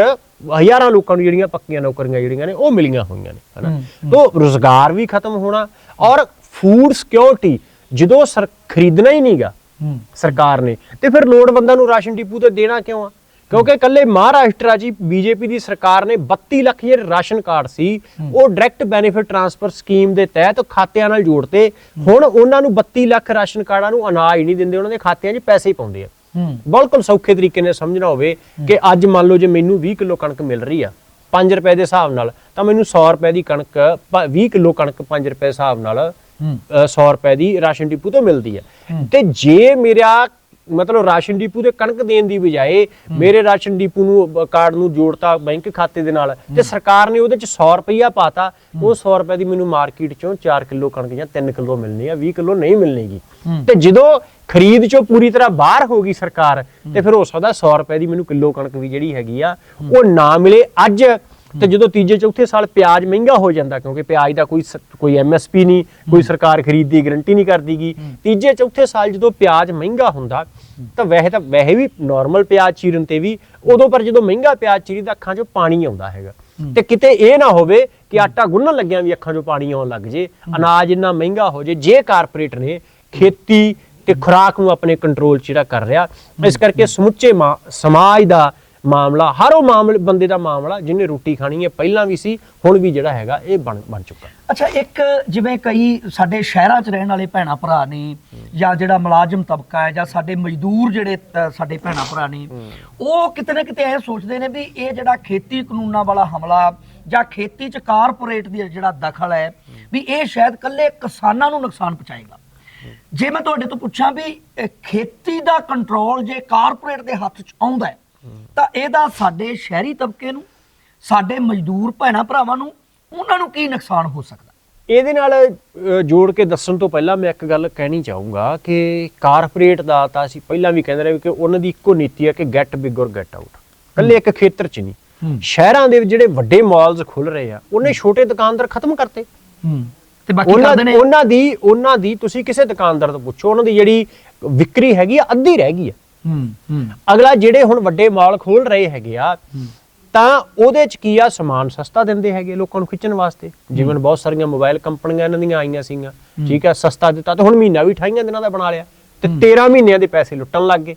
ਹਜ਼ਾਰਾਂ ਲੋਕਾਂ ਨੂੰ ਜਿਹੜੀਆਂ ਪੱਕੀਆਂ ਨੌਕਰੀਆਂ ਜਿਹੜੀਆਂ ਨੇ ਉਹ ਮਿਲੀਆਂ ਹੋਈਆਂ ਨੇ ਹਨਾ? ਤੋਂ ਰੋਜ਼ਗਾਰ ਵੀ ਖਤਮ ਹੋਣਾ ਔਰ ਫੂਡ ਸਿਕਿਉਰਿਟੀ ਜਦੋਂ ਸਰ ਖਰੀਦਣਾ ਹੀ ਨਹੀਂਗਾ ਸਰਕਾਰ ਨੇ ਤੇ ਫਿਰ ਲੋੜਵੰਦਾਂ ਨੂੰ ਰਾਸ਼ਨ ਡਿਪੂ ਤੇ ਦੇਣਾ ਕਿਉਂ ਆ? ਕਿਉਂਕਿ ਕੱਲੇ ਮਹਾਰਾਸ਼ਟਰ ਆ ਜੀ ਬੀਜੇਪੀ ਦੀ ਸਰਕਾਰ ਨੇ 32 ਲੱਖ ਜਿਹੜੇ ਰਾਸ਼ਨ ਕਾਰਡ ਸੀ ਉਹ ਡਾਇਰੈਕਟ ਬੈਨੀਫਿਟ ਟ੍ਰਾਂਸਫਰ ਸਕੀਮ ਦੇ ਤਹਿਤ ਖਾਤਿਆਂ ਨਾਲ ਜੋੜਤੇ। ਹੁਣ ਉਹਨਾਂ ਨੂੰ 32 ਲੱਖ ਰਾਸ਼ਨ ਕਾਰਡਾਂ ਨੂੰ ਅਨਾਜ ਨਹੀਂ ਦਿੰਦੇ ਉਹਨਾਂ ਦੇ ਖਾਤਿਆਂ 'ਚ ਪੈਸੇ ਹੀ ਪਾਉਂਦੇ ਆ। ਬਿਲਕੁਲ ਸੌਖੇ ਤਰੀਕੇ ਨਾਲ ਸਮਝਣਾ ਹੋਵੇ ਕਿ ਅੱਜ ਮੰਨ ਲਓ ਜੇ ਮੈਨੂੰ 20 ਕਿਲੋ ਕਣਕ ਮਿਲ ਰਹੀ ਆ 5 ਰੁਪਏ ਦੇ ਹਿਸਾਬ ਨਾਲ ਤਾਂ ਮੈਨੂੰ 100 ਰੁਪਏ ਦੀ ਕਣਕ ਪ- 20 ਕਿਲੋ ਕਣਕ 5 ਰੁਪਏ ਦੇ ਹਿਸਾਬ ਨਾਲ ਹੂੰ। ਅ, 100 ਰੁਪਏ ਦੀ ਰਾਸ਼ਨ ਡਿਪੂ ਤੋਂ ਮਿਲਦੀ ਹੈ। ਤੇ ਜੇ ਮੇਰਾ ਮਤਲਬ ਰਾਸ਼ਨ ਡਿਪੂ ਦੇ ਕਣਕ ਦੇਣ ਦੀ ਬਜਾਏ ਮੇਰੇ ਰਾਸ਼ਨ ਡਿਪੂ ਨੂੰ ਕਾਰਡ ਨੂੰ ਜੋੜਤਾ ਬੈਂਕ ਖਾਤੇ ਦੇ ਨਾਲ। ਤੇ ਸਰਕਾਰ ਨੇ ਉਹਦੇ ਚ 100 ਰੁਪਈਆ ਪਾਤਾ। ਉਹ 100 ਰੁਪਏ ਦੀ ਮੈਨੂੰ ਮਾਰਕੀਟ ਚੋਂ 4 ਕਿਲੋ ਕਣਕ ਜਾਂ 3 ਕਿਲੋ ਮਿਲਣੀ ਆ 20 ਕਿਲੋ ਨਹੀਂ ਮਿਲਣੀਗੀ। ਤੇ ਜਦੋਂ ਖਰੀਦ ਚੋਂ ਪੂਰੀ ਤਰ੍ਹਾਂ ਬਾਹਰ ਹੋ ਗਈ ਸਰਕਾਰ ਤੇ ਫਿਰ ਹੋ ਸਕਦਾ 100 ਰੁਪਏ ਦੀ ਮੈਨੂੰ ਕਿਲੋ ਕਣਕ ਵੀ ਜਿਹੜੀ ਹੈਗੀ ਆ ਉਹ ਨਾ ਮਿਲੇ। ਅੱਜ ਤੇ ਜਦੋਂ ਤੀਜੇ ਚੌਥੇ ਸਾਲ ਪਿਆਜ਼ ਮਹਿੰਗਾ ਹੋ ਜਾਂਦਾ ਕਿਉਂਕਿ ਪਿਆਜ਼ ਦਾ ਕੋਈ ਕੋਈ ਐਮਐਸਪੀ ਨਹੀਂ ਕੋਈ ਸਰਕਾਰ ਖਰੀਦ ਦੀ ਗਾਰੰਟੀ ਨਹੀਂ ਕਰਦੀਗੀ ਤੀਜੇ ਚੌਥੇ ਸਾਲ ਜਦੋਂ ਪਿਆਜ਼ ਮਹਿੰਗਾ ਹੁੰਦਾ ਤਾਂ ਵੈਸੇ ਤਾਂ ਵੈਸੇ ਵੀ ਨਾਰਮਲ ਪਿਆਜ਼ ਚੀਰਨ ਤੇ ਵੀ ਉਦੋਂ ਪਰ ਜਦੋਂ ਮਹਿੰਗਾ ਪਿਆਜ਼ ਚੀਰੀ ਤਾਂ ਅੱਖਾਂ 'ਚੋਂ ਪਾਣੀ ਆਉਂਦਾ ਹੈਗਾ। ਤੇ ਕਿਤੇ ਇਹ ਨਾ ਹੋਵੇ ਕਿ ਆਟਾ ਗੁੰਨਣ ਲੱਗਿਆਂ ਵੀ ਅੱਖਾਂ 'ਚੋਂ ਪਾਣੀ ਆਉਣ ਲੱਗ ਜੇ ਅਨਾਜ ਇੰਨਾ ਮਹਿੰਗਾ ਹੋ ਜੇ ਜੇ ਕਾਰਪੋਰੇਟ ਨੇ ਖੇਤੀ ਤੇ ਖੁਰਾਕ ਨੂੰ ਆਪਣੇ ਕੰਟਰੋਲ 'ਚ ਜਿਹੜਾ ਕਰ ਰਿਹਾ ਇਸ ਕਰਕੇ ਸਮੁੱਚੇ ਸਮਾਜ ਦਾ ਮਾਮਲਾ ਹਰ ਉਹ ਮਾਮਲੇ ਬੰਦੇ ਦਾ ਮਾਮਲਾ ਜਿਹਨੇ ਰੋਟੀ ਖਾਣੀ ਹੈ ਪਹਿਲਾਂ ਵੀ ਸੀ ਹੁਣ ਵੀ ਜਿਹੜਾ ਹੈਗਾ ਇਹ ਬਣ ਬਣ ਚੁੱਕਾ ਅੱਛਾ ਇੱਕ ਜਿਵੇਂ ਕਈ ਸਾਡੇ ਸ਼ਹਿਰਾਂ 'ਚ ਰਹਿਣ ਵਾਲੇ ਭੈਣਾ ਭਰਾ ਨੇ ਜਾਂ ਜਿਹੜਾ ਮੁਲਾਜ਼ਮ ਤਬਕਾ ਹੈ ਜਾਂ ਸਾਡੇ ਮਜ਼ਦੂਰ ਜਿਹੜੇ ਸਾਡੇ ਭੈਣਾ ਭਰਾ ਨੇ ਉਹ ਕਿਤੇ ਨਾ ਕਿਤੇ ਇਹ ਸੋਚਦੇ ਨੇ ਵੀ ਇਹ ਜਿਹੜਾ ਖੇਤੀ ਕਾਨੂੰਨਾਂ ਵਾਲਾ ਹਮਲਾ ਜਾਂ ਖੇਤੀ 'ਚ ਕਾਰਪੋਰੇਟ ਦੀ ਜਿਹੜਾ ਦਖਲ ਹੈ ਵੀ ਇਹ ਸ਼ਾਇਦ ਕੱਲੇ ਕਿਸਾਨਾਂ ਨੂੰ ਨੁਕਸਾਨ ਪਹੁੰਚਾਏਗਾ। ਜੇ ਮੈਂ ਤੁਹਾਡੇ ਤੋਂ ਪੁੱਛਾਂ ਵੀ ਖੇਤੀ ਦਾ ਕੰਟਰੋਲ ਜੇ ਕਾਰਪੋਰੇਟ ਦੇ ਹੱਥ 'ਚ ਆਉਂਦਾ ਹੈ ਤਾਂ ਇਹਦਾ ਸਾਡੇ ਸ਼ਹਿਰੀ ਤਬਕੇ ਨੂੰ ਸਾਡੇ ਮਜ਼ਦੂਰ ਭੈਣਾ ਭਰਾਵਾਂ ਨੂੰ ਉਹਨਾਂ ਨੂੰ ਕੀ ਨੁਕਸਾਨ ਹੋ ਸਕਦਾ? ਇਹਦੇ ਨਾਲ ਜੋੜ ਕੇ ਦੱਸਣ ਤੋਂ ਪਹਿਲਾਂ ਮੈਂ ਇੱਕ ਗੱਲ ਕਹਿਣੀ ਚਾਹੂੰਗਾ ਕਿ ਕਾਰਪੋਰੇਟ ਦਾ ਤਾਂ ਅਸੀਂ ਪਹਿਲਾਂ ਵੀ ਕਹਿੰਦੇ ਰਹੇ ਕਿ ਉਹਨਾਂ ਦੀ ਇੱਕੋ ਨੀਤੀ ਹੈ ਕਿ get big or get out ਕੱਲੇ ਇੱਕ ਖੇਤਰ 'ਚ ਨਹੀਂ। ਸ਼ਹਿਰਾਂ ਦੇ ਜਿਹੜੇ ਵੱਡੇ ਮਾਲਸ ਖੁੱਲ ਰਹੇ ਆ ਉਹਨੇ ਛੋਟੇ ਦੁਕਾਨਦਾਰ ਖਤਮ ਕਰਤੇ। ਤੇ ਬਾਕੀ ਉਹਨਾਂ ਕਰਦੇ ਨੇ। ਉਹਨਾਂ ਦੀ ਉਹਨਾਂ ਦੀ ਤੁਸੀਂ ਕਿਸੇ ਦੁਕਾਨਦਾਰ ਤੋਂ ਪੁੱਛੋ ਉਹਨਾਂ ਦੀ ਜਿਹੜੀ ਵਿਕਰੀ ਹੈਗੀ ਆ ਅੱਧੀ ਰਹਿ ਗਈ ਆ। ਹੂੰ ਅਗਲਾ ਜਿਹੜੇ ਹੁਣ ਵੱਡੇ ਮਾਲ ਖੋਲ ਰਹੇ ਹੈਗੇ ਆ ਤਾਂ ਉਹਦੇ ਚ ਕੀ ਆ? ਸਮਾਨ ਸਸਤਾ ਦਿੰਦੇ ਹੈਗੇ ਲੋਕਾਂ ਨੂੰ ਖਿੱਚਣ ਵਾਸਤੇ। ਜਿਵੇਂ ਬਹੁਤ ਸਾਰੀਆਂ ਮੋਬਾਈਲ ਕੰਪਨੀਆਂ ਇਹਨਾਂ ਦੀਆਂ ਆਈਆਂ ਸੀਗੀਆਂ। ਠੀਕ ਆ ਸਸਤਾ ਦਿੱਤਾ ਤੇ ਹੁਣ ਮਹੀਨਾ ਵੀ 28 ਦਿਨਾਂ ਦਾ ਬਣਾ ਲਿਆ। ਤੇ 13 ਮਹੀਨਿਆਂ ਦੇ ਪੈਸੇ ਲੁੱਟਣ ਲੱਗ ਗਏ।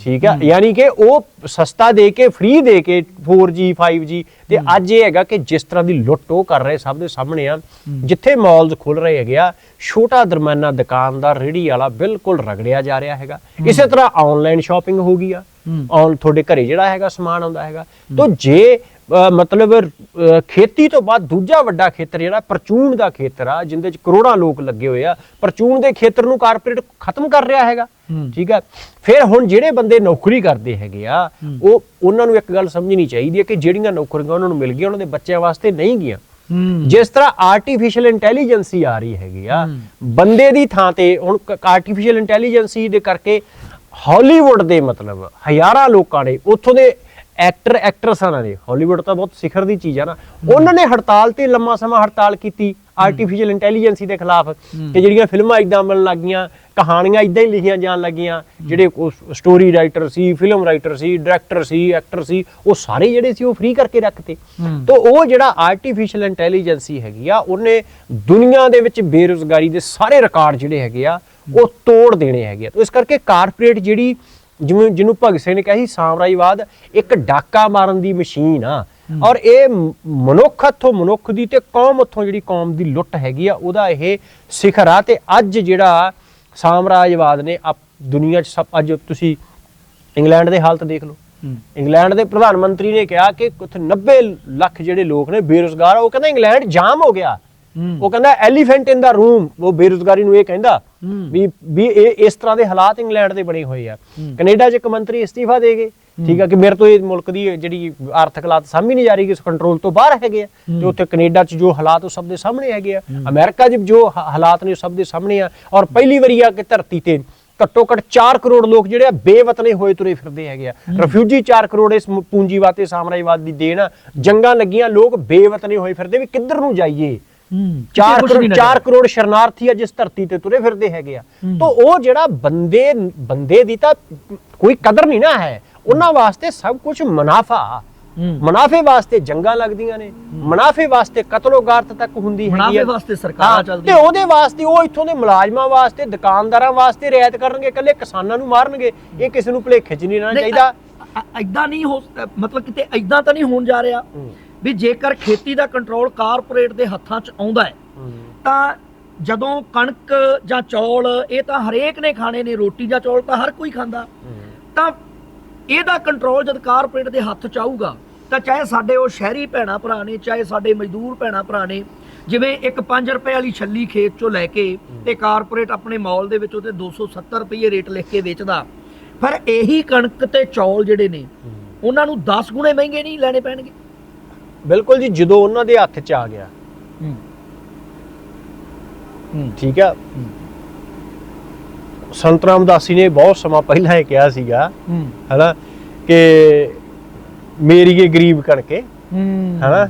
ਠੀਕ ਆ? ਯਾਨੀ ਕਿ ਉਹ ਸਸਤਾ ਦੇ ਕੇ ਫ੍ਰੀ ਦੇ ਕੇ 4G 5G ਤੇ ਅੱਜ ਇਹ ਹੈਗਾ ਕਿ ਜਿਸ ਤਰ੍ਹਾਂ ਦੀ ਲੁੱਟ ਉਹ ਕਰ ਰਹੇ ਸਭ ਦੇ ਸਾਹਮਣੇ ਆ ਜਿੱਥੇ ਮਾਲਸ ਖੁੱਲ ਰਹੇ ਹੈਗੇ ਆ ਛੋਟਾ ਦਰਮਿਆਨਾ ਦੁਕਾਨਦਾਰ ਰੇੜੀ ਵਾਲਾ ਬਿਲਕੁਲ ਰਗੜਿਆ ਜਾ ਰਿਹਾ ਹੈਗਾ। ਇਸੇ ਤਰ੍ਹਾਂ ਆਨਲਾਈਨ ਸ਼ਾਪਿੰਗ ਹੋ ਗਈ ਆ। ਔਨ ਤੁਹਾਡੇ ਘਰੇ ਜਿਹੜਾ ਹੈਗਾ ਸਮਾਨ ਆਉਂਦਾ ਹੈਗਾ। ਤੋਂ ਜੇ ਮਤਲਬ ਖੇਤੀ ਤੋਂ ਬਾਅਦ ਦੂਜਾ ਵੱਡਾ ਖੇਤਰ ਜਿਹੜਾ ਪਰਚੂਨ ਦਾ ਖੇਤਰ ਆ ਜਿੰਦੇ ਚ ਕਰੋੜਾਂ ਲੋਕ ਲੱਗੇ ਹੋਏ ਆ ਪਰਚੂਨ ਦੇ ਖੇਤਰ ਨੂੰ ਕਾਰਪੋਰੇਟ ਖਤਮ ਕਰ ਰਿਹਾ ਹੈਗਾ। ਠੀਕ ਆ? ਫਿਰ ਹੁਣ ਜਿਹੜੇ ਬੰਦੇ ਨੌਕਰੀ ਕਰਦੇ ਹੈਗੇ ਆ ਉਹ ਉਹਨਾਂ ਨੂੰ ਇੱਕ ਗੱਲ ਸਮਝਣੀ ਚਾਹੀਦੀ ਹੈ ਕਿ ਜਿਹੜੀਆਂ ਨੌਕਰੀਆਂ ਉਹਨਾਂ ਨੂੰ ਮਿਲ ਗਈਆਂ ਉਹਨਾਂ ਦੇ ਬੱਚਿਆਂ ਵਾਸਤੇ ਨਹੀਂ ਗਈਆਂ। ਜਿਸ ਤਰ੍ਹਾਂ ਆਰਟੀਫੀਸ਼ੀਅਲ ਇੰਟੈਲੀਜੈਂਸੀ ਆ ਰਹੀ ਹੈਗੀ ਆ ਬੰਦੇ ਦੀ ਥਾਂ ਤੇ ਹੁਣ ਆਰਟੀਫੀਸ਼ੀਅਲ ਇੰਟੈਲੀਜੈਂਸੀ ਦੇ ਕਰਕੇ ਹਾਲੀਵੁੱਡ ਦੇ ਮਤਲਬ ਹਜ਼ਾਰਾਂ ਲੋਕਾਂ ਨੇ ਉੱਥੋਂ ਦੇ ਐਕਟਰ ਐਕਟਰਸਾਂ ਨੇ ਹਾਲੀਵੁੱਡ ਤਾਂ ਬਹੁਤ ਸਿਖਰ ਦੀ ਚੀਜ਼ ਆ ਨਾ। ਉਹਨਾਂ ਨੇ ਹੜਤਾਲ ਤੇ ਲੰਮਾ ਸਮਾਂ ਹੜਤਾਲ ਕੀਤੀ ਆਰਟੀਫੀਸ਼ੀਅਲ ਇੰਟੈਲੀਜੈਂਸੀ ਦੇ ਖਿਲਾਫ ਕਿ ਜਿਹੜੀਆਂ ਫਿਲਮਾਂ ਇਦਾਂ ਬਣਨ ਲੱਗੀਆਂ ਕਹਾਣੀਆਂ ਇਦਾਂ ਹੀ ਲਿਖੀਆਂ ਜਾਣ ਲੱਗੀਆਂ ਜਿਹੜੇ ਸਟੋਰੀ ਰਾਈਟਰ ਸੀ ਫਿਲਮ ਰਾਈਟਰ ਸੀ ਡਾਇਰੈਕਟਰ ਸੀ ਐਕਟਰ ਸੀ ਉਹ ਸਾਰੇ ਜਿਹੜੇ ਸੀ ਉਹ ਫ੍ਰੀ ਕਰਕੇ ਰੱਖਤੇ। ਤੋਂ ਉਹ ਜਿਹੜਾ ਆਰਟੀਫੀਸ਼ੀਅਲ ਇੰਟੈਲੀਜੈਂਸੀ ਹੈਗੀ ਆ ਉਹਨੇ ਦੁਨੀਆ ਦੇ ਵਿੱਚ ਬੇਰੁਜ਼ਗਾਰੀ ਦੇ ਸਾਰੇ ਰਿਕਾਰਡ ਜਿਹੜੇ ਹੈਗੇ ਆ ਉਹ ਤੋੜ ਦੇਣੇ ਹੈਗੇ ਆ। ਤੋਂ ਇਸ ਕਰਕੇ ਕਾਰਪੋਰੇਟ ਜਿਹੜੀ ਜਿਵੇਂ ਜਿਹਨੂੰ ਭਗਤ ਸਿੰਘ ਨੇ ਕਿਹਾ ਸੀ ਸਾਮਰਾਜਵਾਦ ਇੱਕ ਡਾਕਾ ਮਾਰਨ ਦੀ ਮਸ਼ੀਨ ਆ। ਔਰ ਇਹ ਮਨੁੱਖ ਹੱਥੋਂ ਮਨੁੱਖ ਦੀ ਤੇ ਕੌਮ ਹੱਥੋਂ ਜਿਹੜੀ ਕੌਮ ਦੀ ਲੁੱਟ ਹੈਗੀ ਆ ਉਹਦਾ ਇਹ ਸਿਖਰ ਆ। ਤੇ ਅੱਜ ਜਿਹੜਾ ਸਾਮਰਾਜਵਾਦ ਨੇ ਦੁਨੀਆ 'ਚ ਸਭ ਅੱਜ ਤੁਸੀਂ ਇੰਗਲੈਂਡ ਦੇ ਹਾਲਤ ਦੇਖ ਲਓ। ਇੰਗਲੈਂਡ ਦੇ ਪ੍ਰਧਾਨ ਮੰਤਰੀ ਨੇ ਕਿਹਾ ਕਿ ਉੱਥੇ 90 ਲੱਖ ਜਿਹੜੇ ਲੋਕ ਨੇ ਬੇਰੁਜ਼ਗਾਰ ਉਹ ਕਹਿੰਦਾ ਇੰਗਲੈਂਡ ਜਾਮ ਹੋ ਗਿਆ। ਉਹ ਕਹਿੰਦਾ ਐਲੀਫੈਂਟ ਇਨ ਦਾ ਰੂਮ ਉਹ ਬੇਰੁਜ਼ਗਾਰੀ ਨੂੰ ਇਹ ਕਹਿੰਦਾ ਵੀ ਵੀ ਇਹ ਇਸ ਤਰ੍ਹਾਂ ਦੇ ਹਾਲਾਤ ਇੰਗਲੈਂਡ ਦੇ ਬਣੇ ਹੋਏ ਆ। ਕੈਨੇਡਾ 'ਚ ਇੱਕ ਮੰਤਰੀ ਅਸਤੀਫਾ ਦੇ ਗਏ। ਠੀਕ ਆ ਕਿ ਮੇਰੇ ਤੋਂ ਇਹ ਮੁਲਕ ਦੀ ਜਿਹੜੀ ਆਰਥਿਕ ਹਾਲਾਤ ਸਾਹਮਣੇ ਨਹੀਂ ਜਾ ਰਹੀ ਕਿ ਇਸ ਕੰਟਰੋਲ ਤੋਂ ਬਾਹਰ ਹੈਗੇ ਆ। ਤੇ ਉੱਥੇ ਕੈਨੇਡਾ 'ਚ ਜੋ ਹਾਲਾਤ ਉਹ ਸਭ ਦੇ ਸਾਹਮਣੇ ਹੈਗੇ ਆ। ਅਮਰੀਕਾ 'ਚ ਜੋ ਹਾਲਾਤ ਨੇ ਉਹ ਸਭ ਦੇ ਸਾਹਮਣੇ ਆ। ਔਰ ਪਹਿਲੀ ਵਾਰੀ ਆ ਕਿ ਧਰਤੀ ਤੇ ਘੱਟੋ ਘੱਟ 4 ਕਰੋੜ ਲੋਕ ਜਿਹੜੇ ਆ ਬੇਵਤਨੇ ਹੋਏ ਤੁਰੇ ਫਿਰਦੇ ਹੈਗੇ ਆ। ਰਿਫਿਊਜੀ 4 ਕਰੋੜ ਇਸ ਪੂੰਜੀਵਾਦ ਤੇ ਸਾਮਰਾਜਵਾਦ ਦੀ ਦੇਣ ਆ। ਜੰਗਾਂ ਲੱਗੀਆਂ ਲੋਕ ਬੇਵਤਨੇ ਹੋਏ ਫਿਰਦੇ ਵੀ ਕਿੱਧਰ ਨੂੰ ਜਾਈਏ? 4 ਕੁਛ ਕਰੋੜ ਨਹੀਂ 4 ਕਰੋੜ ਸ਼ਰਨਾਰਥੀ ਆ ਜਿਸ ਧਰਤੀ ਤੇ ਤੁਰੇ ਫਿਰਦੇ ਹੈਗੇ ਆ। ਤਾਂ ਉਹ ਜਿਹੜਾ ਬੰਦੇ ਬੰਦੇ ਦੀ ਤਾਂ ਕੋਈ ਕਦਰ ਨਹੀਂ ਨਾ ਹੈ। ਉਹਨਾਂ ਵਾਸਤੇ ਸਭ ਕੁਝ ਮੁਨਾਫਾ। ਮੁਨਾਫੇ ਵਾਸਤੇ ਜੰਗਾਂ ਲੱਗਦੀਆਂ ਨੇ। ਮੁਨਾਫੇ ਵਾਸਤੇ ਕਤਲੋਗਾਰਤ ਤੱਕ ਹੁੰਦੀ ਹੈਗੀ ਮੁਨਾਫੇ। ਵਾਸਤੇ ਸਰਕਾਰਾਂ ਹਾਂ, ਚੱਲਦੀਆਂ। ਤੇ ਉਹਦੇ ਵਾਸਤੇ ਉਹ ਇੱਥੋਂ ਦੇ ਮੁਲਾਜ਼ਮਾਂ ਵਾਸਤੇ ਦੁਕਾਨਦਾਰਾਂ ਵਾਸਤੇ ਰਿਆਇਤ ਕਰਨਗੇ ਇਕੱਲੇ ਕਿਸਾਨਾਂ ਨੂੰ ਮਾਰਨਗੇ। ਇਹ ਕਿਸੇ ਨੂੰ ਭੁਲੇਖੇ 'ਚ ਨਹੀਂ ਰਹਿਣਾ ਚਾਹੀਦਾ। ਐਦਾਂ ਨਹੀਂ ਹੋ ਮਤਲਬ ਕਿਤੇ ਐਦਾਂ ਤਾਂ ਨਹੀਂ ਹੋਣ ਜਾ ਰਿਹਾ। ਵੀ ਜੇਕਰ ਖੇਤੀ ਦਾ ਕੰਟਰੋਲ ਕਾਰਪੋਰੇਟ ਦੇ ਹੱਥਾਂ 'ਚ ਆਉਂਦਾ ਹੈ ਤਾਂ ਜਦੋਂ ਕਣਕ ਜਾਂ ਚੌਲ ਇਹ ਤਾਂ ਹਰੇਕ ਨੇ ਖਾਣੇ ਨੇ ਰੋਟੀ ਜਾਂ ਚੌਲ ਤਾਂ ਹਰ ਕੋਈ ਖਾਂਦਾ ਤਾਂ ਇਹਦਾ ਕੰਟਰੋਲ ਜਦ ਕਾਰਪੋਰੇਟ ਦੇ ਹੱਥ ਚ ਆਊਗਾ ਤਾਂ ਚਾਹੇ ਸਾਡੇ ਉਹ ਸ਼ਹਿਰੀ ਭੈਣਾ ਭਰਾ ਨੇ ਚਾਹੇ ਸਾਡੇ ਮਜ਼ਦੂਰ ਭੈਣਾ ਭਰਾ ਨੇ ਜਿਵੇਂ ਇੱਕ 5 ਰੁਪਏ ਵਾਲੀ ਛੱਲੀ ਖੇਤ ਚੋਂ ਲੈ ਕੇ ਤੇ ਕਾਰਪੋਰੇਟ ਆਪਣੇ ਮਾਲ ਦੇ ਵਿੱਚ ਉਹਤੇ 270 ਰੁਪਏ ਰੇਟ ਲਿਖ ਕੇ ਵੇਚਦਾ ਪਰ ਇਹੀ ਕਣਕ ਤੇ ਚੌਲ ਜਿਹੜੇ ਨੇ ਉਹਨਾਂ ਨੂੰ 10 ਗੁਣੇ ਮਹਿੰਗੇ ਨਹੀਂ ਲੈਣੇ ਪੈਣਗੇ। ਬਿਲਕੁਲ ਜੀ ਜਦੋਂ ਉਹਨਾਂ ਦੇ ਹੱਥ 'ਚ ਆ ਗਿਆ। ਹੂੰ। ਹੂੰ। ਠੀਕ ਆ? ਸੰਤ ਰਾਮਦਾਸੀ ਨੇ ਬਹੁਤ ਸਮਾਂ ਪਹਿਲਾਂ ਇਹ ਕਿਹਾ ਸੀਗਾ ਹਨਾ ਕਿ ਮੇਰੀਏ ਗਰੀਬ ਕਣਕੇ ਹਨਾ?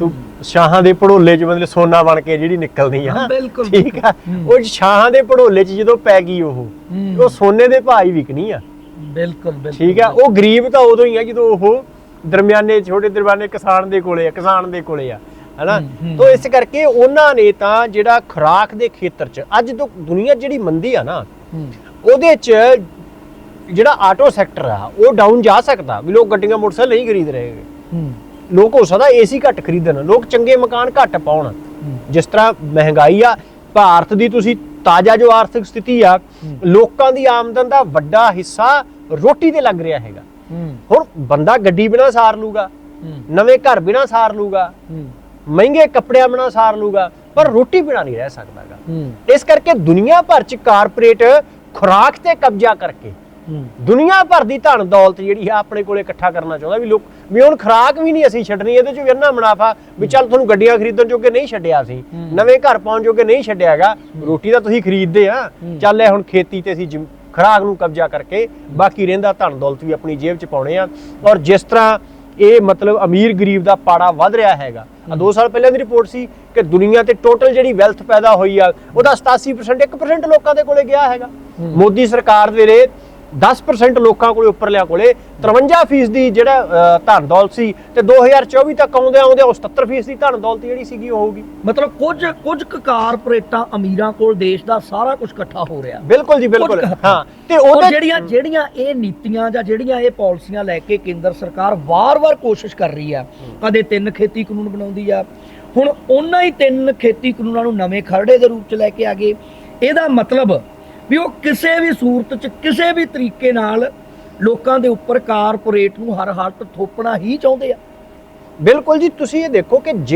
ਤੂੰ ਸ਼ਾਹਾਂ ਦੇ ਪੜੋਲੇ 'ਚ ਮਤਲਬ ਸੋਨਾ ਬਣ ਕੇ ਜਿਹੜੀ ਨਿਕਲਦੀ ਆ ਠੀਕ ਆ। ਉਹ ਸ਼ਾਹਾਂ ਦੇ ਪੜੋਲੇ 'ਚ ਜਦੋਂ ਪੈ ਗਈ ਉਹ। ਉਹ ਸੋਨੇ ਦੇ ਭਾਅ ਹੀ ਵਿਕਣੀ ਆ। ਬਿਲਕੁਲ ਬਿਲਕੁਲ। ਠੀਕ ਆ? ਉਹ ਗਰੀਬ ਤਾਂ ਉਦੋਂ ਹੀ ਆ ਜਦੋਂ ਉਹ ਦਰਮਿਆਨੇ ਛੋਟੇ ਦਰਬਾਨੇ ਕਿਸਾਨ ਦੇ ਕੋਲੇ ਆ ਕਿਸਾਨ ਦੇ ਕੋਲੇ ਆ ਹਨਾ? ਤੋਂ ਇਸ ਕਰਕੇ ਉਹਨਾਂ ਨੇ ਤਾਂ ਜਿਹੜਾ ਖੁਰਾਕ ਦੇ ਖੇਤਰ 'ਚ ਅੱਜ ਤੋਂ ਦੁਨੀਆ ਜਿਹੜੀ ਮੰਦੀ ਆ ਨਾ ਉਹਦੇ 'ਚ ਜਿਹੜਾ ਆਟੋ ਸੈਕਟਰ ਆ ਉਹ ਡਾਊਨ ਜਾ ਸਕਦਾ ਵੀ ਲੋਕ ਗੱਡੀਆਂ ਮੋਟਰਸਾਈਕਲ ਨਹੀਂ ਖਰੀਦ ਰਹੇ ਹੂੰ। ਲੋਕ ਹੋ ਸਕਦਾ ਏਸੀ ਘੱਟ ਖਰੀਦਣ ਲੋਕ ਚੰਗੇ ਮਕਾਨ ਘੱਟ ਪਾਉਣ। ਜਿਸ ਤਰ੍ਹਾਂ ਮਹਿੰਗਾਈ ਆ ਭਾਰਤ ਦੀ ਤੁਸੀਂ ਤਾਜ਼ਾ ਜੋ ਆਰਥਿਕ ਸਥਿਤੀ ਆ ਲੋਕਾਂ ਦੀ ਆਮਦਨ ਦਾ ਵੱਡਾ ਹਿੱਸਾ ਰੋਟੀ ਤੇ ਲੱਗ ਰਿਹਾ ਹੈਗਾ। ਹੁਣ ਬੰਦਾ ਗੱਡੀ ਬਿਨਾ ਸਾਰ ਲੂਗਾ ਨਵੇਂ ਘਰ ਬਿਨਾ ਸਾਰ ਲੂਗਾ ਮਹਿੰਗੇ ਕੱਪੜਿਆਂ ਬਿਨਾ ਸਾਰ ਲੂਗਾ ਪਰ ਰੋਟੀ ਬਿਨਾ ਨਹੀਂ ਰਹਿ ਸਕਦਾਗਾ ਇਸ ਕਰਕੇ ਦੁਨੀਆ ਭਰ ਚ ਕਾਰਪੋਰੇਟ ਖੁਰਾਕ ਤੇ ਕਬਜ਼ਾ ਕਰਕੇ ਦੁਨੀਆ ਭਰ ਦੀ ਧਨ ਦੌਲਤ ਜਿਹੜੀ ਆ ਆਪਣੇ ਕੋਲੇ ਇਕੱਠਾ ਕਰਨਾ ਚਾਹੁੰਦਾ ਵੀ ਲੋਕ ਵੀ ਹੁਣ ਖੁਰਾਕ ਵੀ ਨਹੀਂ ਅਸੀਂ ਛੱਡਣੀ ਇਹਦੇ ਚ ਵੀ ਇੰਨਾ ਮੁਨਾਫਾ ਵੀ ਚੱਲ ਤੁਹਾਨੂੰ ਗੱਡੀਆਂ ਖਰੀਦਣ ਜੋਗੇ ਨਹੀਂ ਛੱਡਿਆ ਅਸੀਂ ਨਵੇਂ ਘਰ ਪਾਉਣ ਜੋਗੇ ਨਹੀਂ ਛੱਡਿਆਗਾ ਰੋਟੀ ਤਾਂ ਤੁਸੀਂ ਖਰੀਦਦੇ ਆ। ਚੱਲ ਇਹ ਹੁਣ ਖੇਤੀ ਤੇ ਅਸੀਂ ਖੁਰਾਕ ਨੂੰ ਕਬਜ਼ਾ ਕਰਕੇ ਬਾਕੀ ਰਹਿੰਦਾ ਧਨ ਦੌਲਤ ਵੀ ਆਪਣੀ ਜੇਬ ਚ ਪਾਉਣੇ ਆ। ਔਰ ਜਿਸ ਤਰ੍ਹਾਂ ਇਹ ਮਤਲਬ ਅਮੀਰ ਗਰੀਬ ਦਾ ਪਾੜਾ ਵੱਧ ਰਿਹਾ ਹੈਗਾ। ਆ 2 ਸਾਲ ਪਹਿਲਾਂ ਦੀ ਰਿਪੋਰਟ ਸੀ ਕਿ ਦੁਨੀਆ ਤੇ ਟੋਟਲ ਜਿਹੜੀ ਵੈਲਥ ਪੈਦਾ ਹੋਈ ਆ ਉਹਦਾ 87% 1% ਲੋਕਾਂ ਦੇ ਕੋਲੇ ਗਿਆ ਹੈਗਾ। ਮੋਦੀ ਸਰਕਾਰ ਦੇ ਵੇਲੇ 10% ਲੋਕਾਂ ਕੋਲੇ ਉੱਪਰਲਿਆਂ ਕੋਲੇ 53% ਦੀ ਜਿਹੜਾ ਧਨ ਦੌਲਤ ਸੀ ਤੇ 2024 ਤੱਕ ਆਉਂਦੇ ਆਉਂਦੇ ਉਹ 77% ਦੀ ਧਨ ਦੌਲਤ ਜਿਹੜੀ ਸੀਗੀ ਉਹ ਹੋਊਗੀ। ਮਤਲਬ ਕੁਝ ਕੁਝ ਕਾਰਪੋਰੇਟਾਂ ਅਮੀਰਾਂ ਕੋਲ ਦੇਸ਼ ਦਾ ਸਾਰਾ ਕੁਝ ਇਕੱਠਾ ਹੋ ਰਿਹਾ। ਬਿਲਕੁਲ ਜੀ ਬਿਲਕੁਲ। ਹਾਂ ਤੇ ਉਹਦੇ ਜਿਹੜੀਆਂ ਜਿਹੜੀਆਂ ਇਹ ਨੀਤੀਆਂ ਜਾਂ ਜਿਹੜੀਆਂ ਇਹ ਪਾਲਿਸੀਆਂ ਲੈ ਕੇ ਕੇਂਦਰ ਸਰਕਾਰ ਵਾਰ-ਵਾਰ ਕੋਸ਼ਿਸ਼ ਕਰ ਰਹੀ ਆ ਕਦੇ ਤਿੰਨ ਖੇਤੀ ਕਾਨੂੰਨ ਬਣਾਉਂਦੀ ਆ ਹੁਣ ਉਹਨਾਂ ਹੀ ਤਿੰਨ ਖੇਤੀ ਕਾਨੂੰਨਾਂ ਨੂੰ ਨਵੇਂ ਖਰੜੇ ਦੇ ਰੂਪ ਚ ਲੈ ਕੇ ਆ ਗਏ। ਇਹਦਾ ਮਤਲਬ ਵੀ ਉਹ ਕਿਸੇ ਵੀ ਸੂਰਤ ਚ, ਕਿਸੇ ਵੀ ਤਰੀਕੇ ਨਾਲ ਲੋਕਾਂ ਦੇ ਉੱਪਰ ਕਾਰਪੋਰੇਟ ਨੂੰ ਹਰ ਹਾਲਤ ਥੋਪਣਾ ਹੀ ਚਾਹੁੰਦੇ ਆ। ਬਿਲਕੁਲ ਜੀ, ਤੁਸੀਂ ਇਹ ਦੇਖੋ ਕਿ